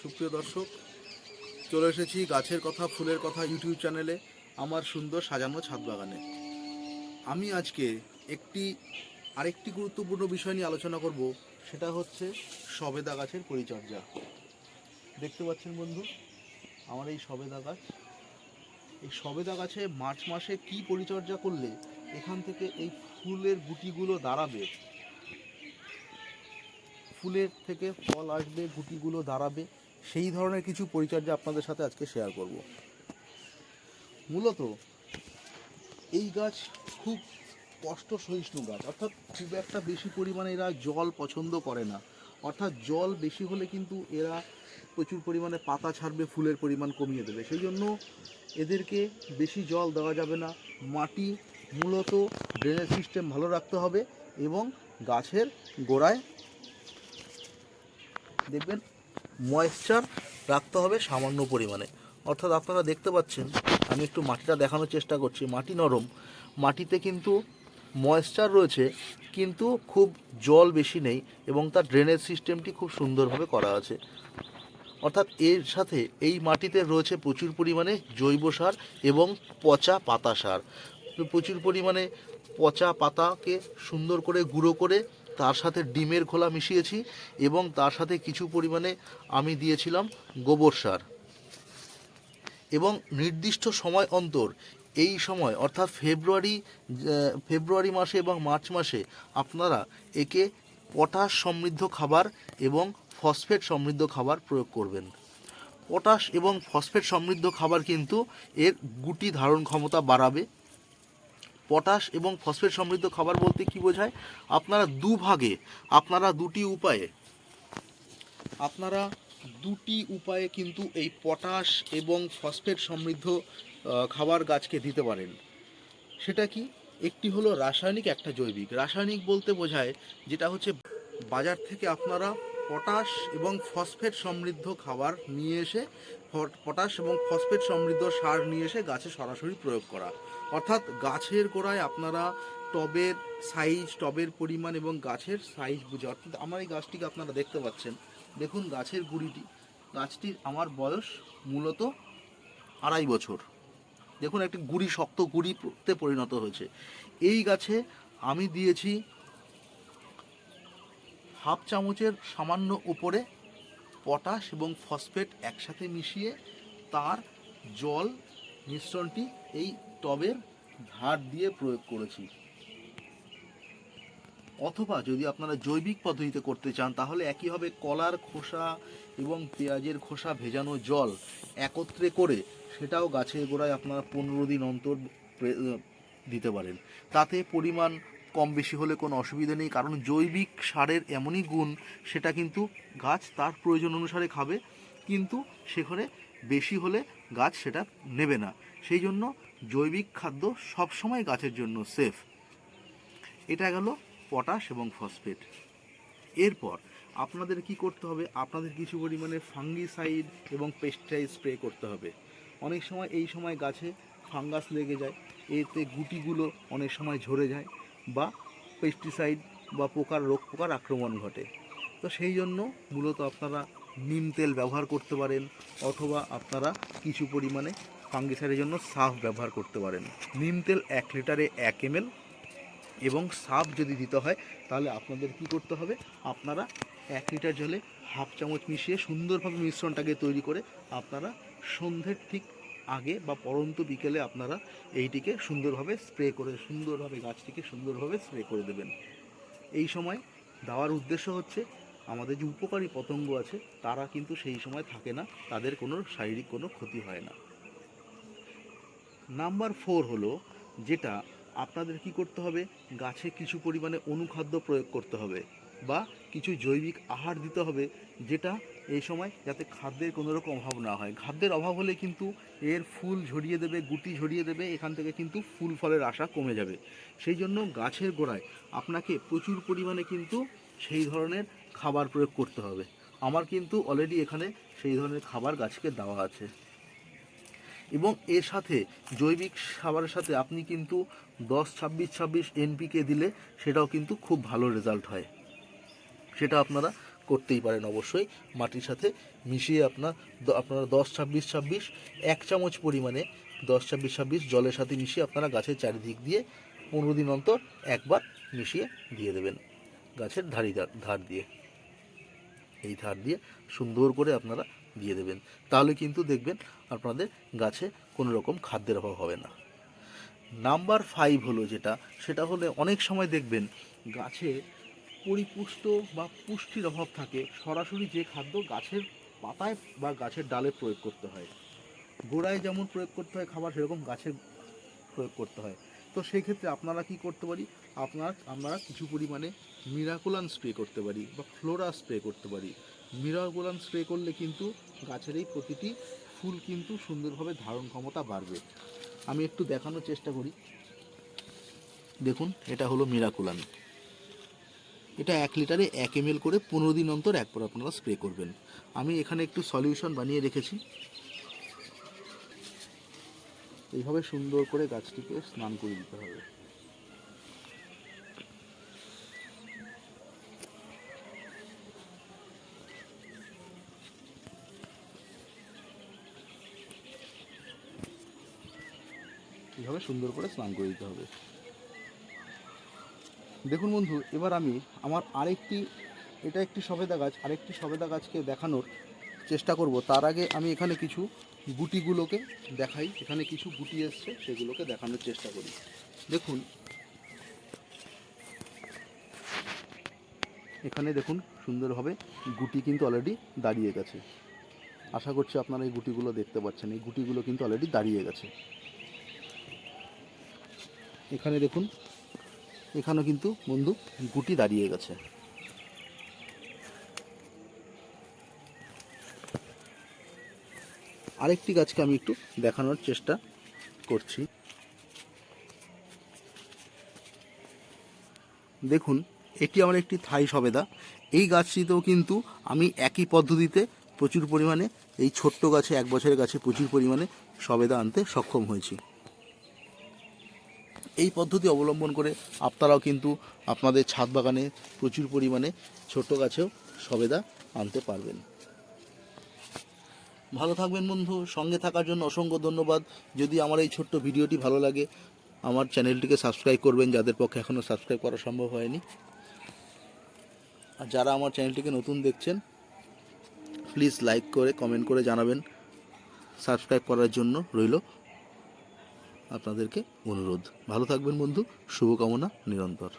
সুপ্রিয় দর্শক, চলে এসেছি গাছের কথা, ফুলের কথা ইউটিউব চ্যানেলে আমার সুন্দর সাজানো ছাদ বাগানে। আমি আজকে একটি, আরেকটি গুরুত্বপূর্ণ বিষয় নিয়ে আলোচনা করব, সেটা হচ্ছে সবেদা গাছের পরিচর্যা। দেখতে পাচ্ছেন বন্ধু, আমার এই সবেদা গাছ। এই সবেদা গাছে মার্চ মাসে কি পরিচর্যা করলে এখান থেকে এই ফুলের গুটিগুলো দাঁড়াবে? ফুলের থেকে ফল আসবে, গুটিগুলো দাঁড়াবে। সেই ধরনের কিছু পরিচর্যা আপনাদের সাথে আজকে শেয়ার করব। মূলত এই গাছ খুব কষ্ট সহিষ্ণু গাছ, অর্থাৎ খুব একটা বেশি পরিমাণে এরা জল পছন্দ করে না। অর্থাৎ জল বেশি হলে কিন্তু এরা প্রচুর পরিমাণে পাতা ছাড়বে, ফুলের পরিমাণ কমিয়ে দেবে। সেই জন্য এদেরকে বেশি জল দেওয়া যাবে না। মাটি মূলত ড্রেনেজ সিস্টেম ভালো রাখতে হবে এবং গাছের গোড়ায় দেখবেন ময়েশ্চার রাখতে হবে সামান্য পরিমাণে। অর্থাৎ আপনারা দেখতে পাচ্ছেন, আমি একটু মাটিটা দেখানোর চেষ্টা করছি, মাটি নরম। মাটিতে কিন্তু ময়েশ্চার রয়েছে, কিন্তু খুব জল বেশি নেই এবং তার ড্রেনেজ সিস্টেমটি খুব সুন্দরভাবে করা আছে। অর্থাৎ এর সাথে এই মাটিতে রয়েছে প্রচুর পরিমাণে জৈব সার এবং পচা পাতা সার। প্রচুর পরিমাণে পচা পাতাকে সুন্দর করে গুঁড়ো করে তার সাথে ডিমের খোলা মিশিয়েছি এবং তার সাথে কিছু পরিমাণে আমি দিয়েছিলাম গোবর সার। এবং নির্দিষ্ট সময় অন্তর এই সময়, অর্থাৎ ফেব্রুয়ারি ফেব্রুয়ারি মাসে এবং মার্চ মাসে আপনারা একে পটাশ সমৃদ্ধ খাবার এবং ফসফেট সমৃদ্ধ খাবার প্রয়োগ করবেন। পটাশ এবং ফসফেট সমৃদ্ধ খাবার কিন্তু এর গুটি ধারণ ক্ষমতা বাড়াবে। পটাশ এবং ফসফেট সমৃদ্ধ খাবার বলতে কি বোঝায়? আপনারা দুভাগে, আপনারা দুটি উপায়ে, আপনারা দুটি উপায়ে কিন্তু এই পটাশ এবং ফসফেট সমৃদ্ধ খাবার গাছকে দিতে পারেন। সেটা কি? একটি হলো রাসায়নিক, একটা জৈবিক। রাসায়নিক বলতে বোঝায় যেটা হচ্ছে বাজার থেকে আপনারা পটাশ এবং ফসফেট সমৃদ্ধ খাবার নিয়ে এসে পটাশ এবং ফসফেট সমৃদ্ধ সার নিয়ে এসে গাছে সরাসরি প্রয়োগ করা। অর্থাৎ গাছের গোড়ায় আপনারা টবের সাইজ টবের পরিমাণ এবং গাছের সাইজ বুঝে, অর্থাৎ আমার এই গাছটিকে আপনারা দেখতে পাচ্ছেন। দেখুন গাছের গুড়িটি। গাছটির আমার বয়স মূলত আড়াই বছর। দেখুন একটি গুড়ি, শক্ত গুড়িতে পরিণত হয়েছে। এই গাছে আমি দিয়েছি হাফ চামচের সামান্য উপরে পটাশ এবং ফসফেট একসাথে মিশিয়ে তার জল মিশ্রণটি এই টবের ধার দিয়ে প্রয়োগ করেছি। অথবা যদি আপনারা জৈবিক পদ্ধতিতে করতে চান, তাহলে একইভাবে কলার খোসা এবং পেঁয়াজের খোসা ভেজানো জল একত্রে করে সেটাও গাছের গোড়ায় আপনারা পনেরো দিন অন্তর দিতে পারেন। তাতে পরিমাণ কম বেশি হলে কোনো অসুবিধা নেই, কারণ জৈবিক সারের এমনই গুণ, সেটা কিন্তু গাছ তার প্রয়োজন অনুসারে খাবে, কিন্তু সেখানে বেশি হলে গাছ সেটা নেবে না। সেই জন্য জৈবিক খাদ্য সবসময় গাছের জন্য সেফ এটা গেল পটাশ এবং ফসফেট। এরপর আপনাদের কি করতে হবে? আপনাদের কিছু পরিমাণে ফাঙ্গিসাইড এবং পেস্টিসাইড স্প্রে করতে হবে। অনেক সময় এই সময় গাছে ফাঙ্গাস লেগে যায়, এতে গুটিগুলো অনেক সময় ঝরে যায়। বা পেস্টিসাইড বা পোকার রোগ, পোকার আক্রমণ ঘটে। তো সেই জন্য মূলত আপনারা নিম তেল ব্যবহার করতে পারেন অথবা আপনারা কিছু পরিমাণে ফাঙ্গিসাইডের জন্য সাফ ব্যবহার করতে পারেন। নিম তেল এক লিটারে এক এমএল এবং সাপ যদি দিতে হয়, তাহলে আপনাদের কি করতে হবে? আপনারা এক লিটার জলে হাফ চামচ মিশিয়ে সুন্দরভাবে মিশ্রণটাকে তৈরি করে আপনারা সন্ধ্যের ঠিক আগে বা পরন্ত বিকেলে আপনারা এইটিকে সুন্দরভাবে স্প্রে করে, সুন্দরভাবে গাছটিকে সুন্দরভাবে স্প্রে করে দেবেন। এই সময় দেওয়ার উদ্দেশ্য হচ্ছে, আমাদের যে উপকারী পতঙ্গ আছে, তারা কিন্তু সেই সময় থাকে না, তাদের কোনো শারীরিক কোনো ক্ষতি হয় না। নাম্বার ফোর হলো, যেটা আপনাদের কি করতে হবে? গাছে কিছু পরিমাণে অনুখাদ্য প্রয়োগ করতে হবে। বা কিছু জৈবিক আহার দিতে হবে, যেটা এই সময় যাতে খাদ্যের কোনো রকম অভাব না হয়। খাদ্যের অভাব হলে কিন্তু এর ফুল ঝরিয়ে দেবে, গুটি ঝরিয়ে দেবে, এখান থেকে কিন্তু ফুল ফলের আশা কমে যাবে। সেই জন্য গাছের গোড়ায় আপনাকে প্রচুর পরিমাণে কিন্তু সেই ধরনের খাবার প্রয়োগ করতে হবে। আমার কিন্তু অলরেডি এখানে সেই ধরনের খাবার গাছকে দেওয়া আছে। এবং এর সাথে জৈবিক খাবারের সাথে আপনি কিন্তু দশ, ছাব্বিশ ছাব্বিশ এনপিকে দিলে সেটাও কিন্তু খুব ভালো রেজাল্ট হয়। সেটা আপনারা করতেই পারেন অবশ্যই। মাটির সাথে মিশিয়ে আপনার আপনারা দশ, ছাব্বিশ ছাব্বিশ, এক চামচ পরিমাণে দশ, ছাব্বিশ ছাব্বিশ জলের সাথে মিশিয়ে আপনারা গাছের চারিদিক দিয়ে পনেরো দিন অন্তর একবার মিশিয়ে দিয়ে দেবেন গাছের ধার- ধার দিয়ে। এই ধার দিয়ে সুন্দর করে আপনারা দিয়ে দেবেন। তাহলে কিন্তু দেখবেন আপনাদের গাছে কোনো রকম খাদ্যের অভাব হবে না। নাম্বার ফাইভ হলো যেটা, সেটা হলে অনেক সময় দেখবেন গাছে পরিপুষ্ট বা পুষ্টির অভাব থাকে, সরাসরি যে খাদ্য গাছের পাতায় বা গাছের ডালে প্রয়োগ করতে হয়। গোড়ায় যেমন প্রয়োগ করতে হয় খাবার, সেরকম গাছে প্রয়োগ করতে হয়। তো সেই ক্ষেত্রে আপনারা কি করতে পারি? আপনার, আমরা কিছু পরিমাণে মিরাকুলান স্প্রে করতে পারি বা ফ্লোরা স্প্রে করতে পারি। মিরাকুলান স্প্রে করলে কিন্তু গাছের এই প্রতিটি ফুল কিন্তু সুন্দরভাবে ধারণ ক্ষমতা বাড়বে। আমি একটু দেখানোর চেষ্টা করি। দেখুন, এটা হলো মিরাকুলান। এটা এক লিটারে এক এম করে পনেরো দিন অন্তর একবার আপনারা স্প্রে করবেন। আমি এখানে একটু সলিউশন বানিয়ে রেখেছি। এইভাবে সুন্দর করে গাছটিকে স্নান করে দিতে হবে। এইভাবে সুন্দর করে স্নান করে দিতে হবে। দেখুন বন্ধু, এবার আমি আমার আরেকটি, এটা একটি সবেদা গাছ, আরেকটি সবেদা গাছকে দেখানোর চেষ্টা করব। তার আগে আমি এখানে কিছু গুটিগুলোকে দেখাই। এখানে কিছু গুটি এসছে, সেগুলোকে দেখানোর চেষ্টা করি। দেখুন, এখানে দেখুন, সুন্দরভাবে গুটি কিন্তু অলরেডি দাঁড়িয়ে গেছে। আশা করছি আপনারা এই গুটিগুলো দেখতে পাচ্ছেন। এই গুটিগুলো কিন্তু অলরেডি দাঁড়িয়ে গেছে। এখানে দেখুন এখানেও কিন্তু বন্ধু গুটি দাঁড়িয়ে গেছে। আরেকটি গাছকে আমি একটু দেখানোর চেষ্টা করছি। দেখুন, এটি আমার একটি থাই সবেদা। এই গাছটিতেও কিন্তু আমি একই পদ্ধতিতে প্রচুর পরিমাণে এই ছোট্ট গাছে, এক বছরের গাছে প্রচুর পরিমাণে সবেদা আনতে সক্ষম হয়েছি। এই পদ্ধতি অবলম্বন করে আপনারাও কিন্তু আপনাদের ছাদ বাগানে প্রচুর পরিমাণে ছোট গাছেও সবেদা আনতে পারবেন। ভালো থাকবেন বন্ধু, সঙ্গে থাকার জন্য অসংখ্য ধন্যবাদ। যদি আমার এই ছোট্ট ভিডিওটি ভালো লাগে, আমার চ্যানেলটিকে সাবস্ক্রাইব করবেন, যাদের পক্ষে এখনও সাবস্ক্রাইব করা সম্ভব হয়নি। আর যারা আমার চ্যানেলটিকে নতুন দেখছেন প্লিজ লাইক করে কমেন্ট করে জানাবেন। সাবস্ক্রাইব করার জন্য রইল আপনাদেরকে অনুরোধ। ভালো থাকবেন বন্ধু। শুভকামনা নিরন্তর।